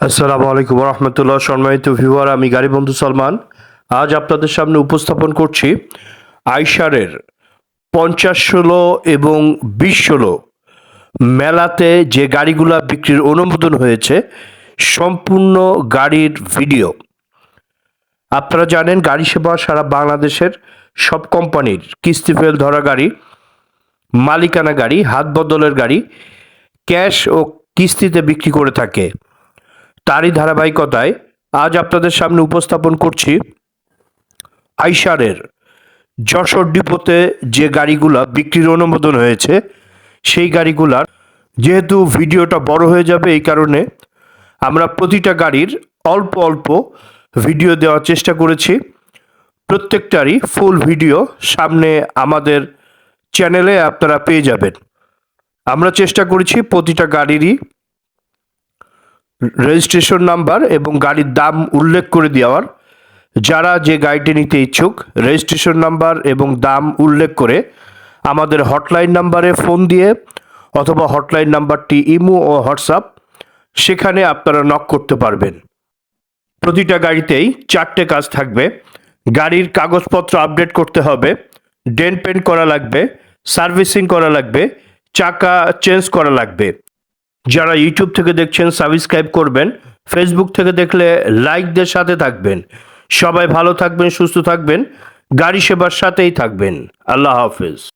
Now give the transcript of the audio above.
আসসালামু আলাইকুম রহমতুল্লাহ সম্মানিত ভিউয়ার, আমি গাড়ি বন্ধু সলমান। আজ আপনাদের সামনে উপস্থাপন করছি আইসারের পঞ্চাশ ষোলো এবং বিশ ষোলো মেলাতে যে গাড়িগুলা বিক্রির অনুমোদন হয়েছে, সম্পূর্ণ গাড়ির ভিডিও। আপনারা জানেন, গাড়ি সেবা সারা বাংলাদেশের সব কোম্পানির কিস্তি ফেল ধরা গাড়ি, মালিকানা গাড়ি, হাত বদলের গাড়ি, ক্যাশ ও কিস্তিতে বিক্রি করে থাকে। তারই ধারাবাহিকতায় আজ আপনাদের সামনে উপস্থাপন করছি আইসারের যশোর ডিপোতে যে গাড়িগুলো বিক্রির অনুমোদন হয়েছে, সেই গাড়িগুলার যেহেতু ভিডিওটা বড় হয়ে যাবে এই কারণে আমরা প্রতিটা গাড়ির অল্প অল্প ভিডিও দেওয়ার চেষ্টা করেছি। প্রত্যেকটারই ফুল ভিডিও সামনে আমাদের চ্যানেলে আপনারা পেয়ে যাবেন। আমরা চেষ্টা করেছি প্রতিটা গাড়িরই রেজিস্ট্রেশন নাম্বার এবং গাড়ির দাম উল্লেখ করে দেওয়ার, যারা যে গাড়িটি নিতে ইচ্ছুক, রেজিস্ট্রেশন নাম্বার এবং দাম উল্লেখ করে আমাদের হটলাইন নাম্বারে ফোন দিয়ে অথবা হটলাইন নাম্বারটি ইমো ও হোয়াটসঅ্যাপ, সেখানে আপনারা নক করতে পারবেন। প্রতিটা গাড়িতেই চারটে কাজ থাকবে। গাড়ির কাগজপত্র আপডেট করতে হবে ডেন্ট পেন্ট করা লাগবে, সার্ভিসিং করা লাগবে, চাকা চেঞ্জ করা লাগবে। যারা ইউটিউব থেকে দেখছেন সাবস্ক্রাইব করবেন ফেসবুক থেকে দেখলে লাইকদের সাথে থাকবেন। সবাই ভালো থাকবেন, সুস্থ থাকবেন, গাড়ি সেবার সাথেই থাকবেন। আল্লাহ হাফেজ।